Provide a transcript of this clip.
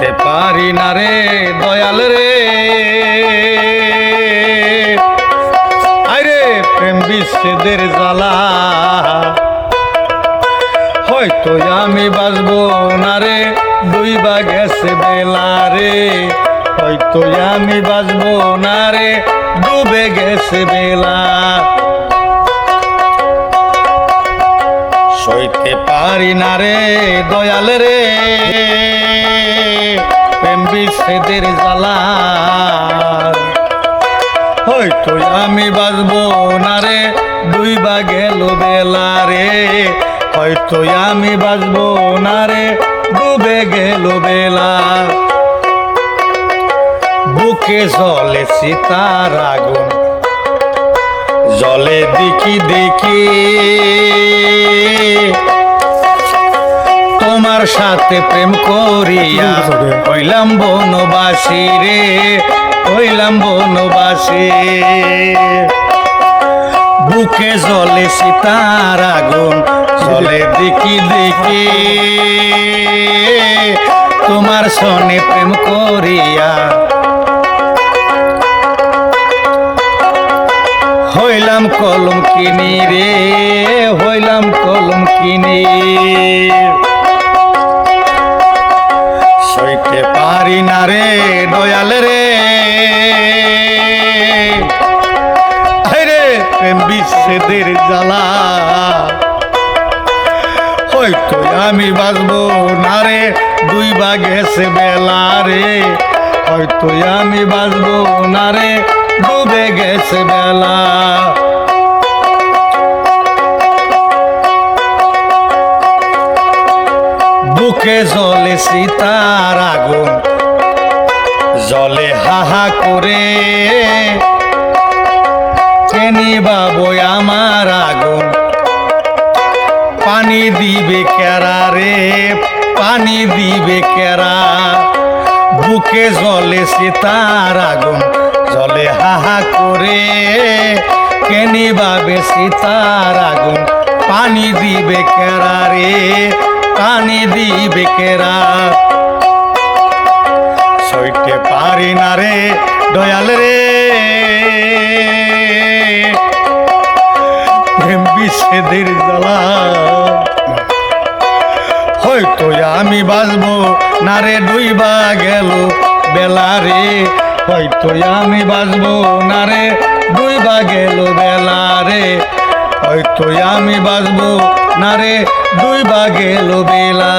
সইতে পারি না রে, দয়াল রে। আরে প্রেম বিচ্ছেদের জ্বালা। হয়তো আমি বাঁচবো না রে দুই বা গেছে বেলা রে। হয়তো আমি বাঁচবো না রে, ডুবে গেছে বেলা। পারি না রে, দয়াল রে। প্রেম জ্বালা। হয়তো আমি বাঁচবো না রে, দুই বা গেল বেলা রে হয়তো আমি বাঁচবো না রে ডুবে গেল বেলা বুকে জলে সীতার আগুন। জলে দেখি দেখি তোমার সাথে প্রেম করিয়া হইলাম বনবাসী রে হইলাম বনবাসী। বুকে জলে সীতার আগুন জলে দেখি দেখি। তোমার সনে প্রেম করিয়া হইলাম কলম কিনি রে হইলাম কলম কিনি সইতে পারি না রে দয়াল রে। রে বিচ্ছেদের জ্বালা। হয়তো আমি বাঁচবো না রে, দুই বা বেলা রে। হয়তো আমি বাঁচবো না রে ডুবে গেছে বেলা। বুকে জলে সীতার আগুন, জলে হাহা করে। চেনি বাবু আমার আগুন? পানি দিবে কেরা রে? পানি দিবে কেরা? বুকে জলে সীতার আগুন, জলে হাহা করে। কেনি বাবে সীতার আগুন? পানি দিবে কেরা রে? পানি দিবে কেরা? সইতে পারি না রে দয়াল রে। প্রেম বিচ্ছেদের জ্বালা। হয়তো আমি বাঁচবো না রে, ডুইবা গেল বেলা রে। হয়তো আমি বাঁচবো না রে, ডুইবা গেল বেলা রে। হয়তো আমি বাঁচবো। না রে দুই বা গেল বেলা